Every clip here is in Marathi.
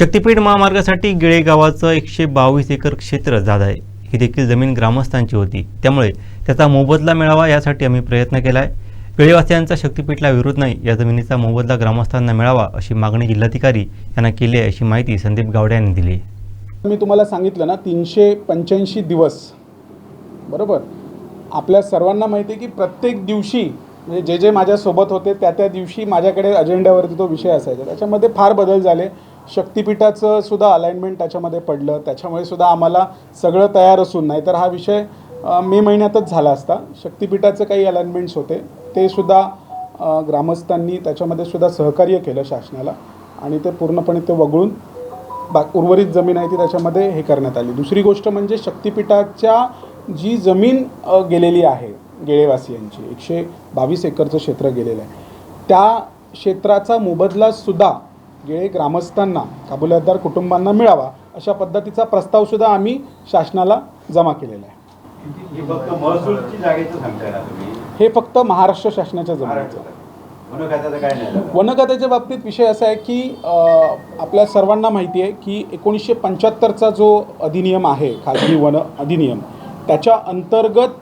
शक्तीपीठ महामार्गासाठी गिळे गावाचं एकशे बावीस एकर क्षेत्र जात आहे. ही देखील जमीन ग्रामस्थांची होती. त्यामुळे त्याचा मोबदला मिळावा यासाठी आम्ही प्रयत्न केला आहे गिळेवासियांचा शक्तीपीठला विरोध नाही या जमिनीचा मोबदला ग्रामस्थांना मिळावा अशी मागणी जिल्हाधिकारी यांना केली आहे अशी माहिती संदीप गावडे यांनी दिली आहे. मी तुम्हाला सांगितलं ना तीनशे पंच्याऐंशी दिवस. बरोबर? आपल्या सर्वांना माहिती आहे की प्रत्येक दिवशी म्हणजे जे जे माझ्यासोबत होते त्या त्या दिवशी माझ्याकडे अजेंड्यावरती तो विषय असायचा. त्याच्यामध्ये फार बदल झाले. शक्तिपीठाचं सुद्धा अलाइनमेंट त्याच्यामध्ये पडलं. त्याच्यामुळे सुद्धा आम्हाला सगळं तयार असून नाहीतर हा विषय मे महिन्यातच झाला असता. शक्तिपीठाचं काही अलाइनमेंट्स होते. ते सुद्धा ग्रामस्थांनी त्याच्यामध्ये सुद्धा सहकार्य केलं शासनाला आणि ते पूर्णपणे ते वगळून बा उर्वरित जमीन आहे ती त्याच्यामध्ये हे करण्यात आली. दुसरी गोष्ट म्हणजे शक्तिपीठाच्या जी जमीन गेलेली आहे गेळेवासियांची एकशे बावीस एकरचं क्षेत्र गेलेलं आहे. त्या क्षेत्राचा मोबदलासुद्धा गेळे ग्रामस्थांना काबुल्यादार कुटुंबांना मिळावा अशा पद्धतीचा प्रस्तावसुद्धा आम्ही शासनाला जमा केलेला आहे. ही फक्त हे महाराष्ट्र शासनाच्या जमिनीचं. महाराष्ट्रात म्हणून काय त्याचं काय नाही झालं. वन खात्याच्या बाबतीत विषय असा आहे की आपल्या सर्वांना माहिती आहे की एकोणीसशे पंच्याहत्तरचा जो अधिनियम आहे खाजगी वन अधिनियम त्याच्या अंतर्गत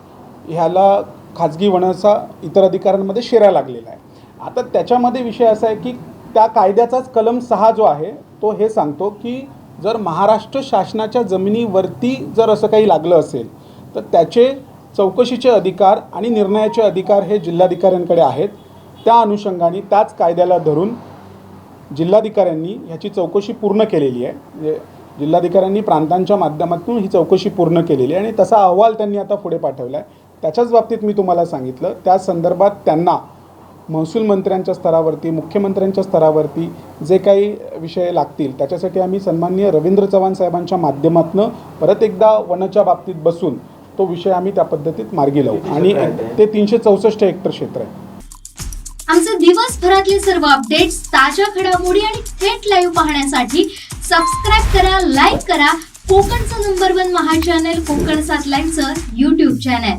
ह्याला खाजगी वनाचा इतर अधिकाऱ्यांमध्ये शेरा लागलेला आहे. आता त्याच्यामध्ये विषय असा आहे की त्या कायद्याचाच कलम सहा जो आहे तो हे सांगतो की जर महाराष्ट्र शासनाच्या जमिनीवरती जर असं काही लागलं असेल तर त्याचे चौकशीचे अधिकार आणि निर्णयाचे अधिकार हे जिल्हाधिकाऱ्यांकडे आहेत. त्या अनुषंगाने त्याच कायद्याला धरून जिल्हाधिकाऱ्यांनी ह्याची चौकशी पूर्ण केलेली आहे. म्हणजे जिल्हाधिकाऱ्यांनी प्रांतांच्या माध्यमातून ही चौकशी पूर्ण केलेली आहे आणि तसा अहवाल त्यांनी आता पुढे पाठवला आहे त्याच्याच बाबतीत मी तुम्हाला सांगितलं त्या संदर्भात त्यांना महसूल मंत्र्यांच्या स्तरावरती मुख्यमंत्र्यांच्या स्तरावरती जे काही विषय लागतील त्याच्यासाठी आम्ही सन्माननीय रवींद्र चव्हाण साहेबांच्या माध्यमातून परत एकदा वनाच्या बाबतीत बसून तो विषय आम्ही त्या पद्धतीत मार्गी लावू. आणि ते. तीनशे चौसष्ट हेक्टर क्षेत्र आहे. आमचे दिवसभरातले सर्व अपडेट्स ताज्या घडामोडी आणि थेट लाईव्ह पाहण्यासाठी सबस्क्राईब करा लाईक करा. कोकणचं नंबर वन महा चॅनल कोकण सात लाईनचं युट्यूब चॅनल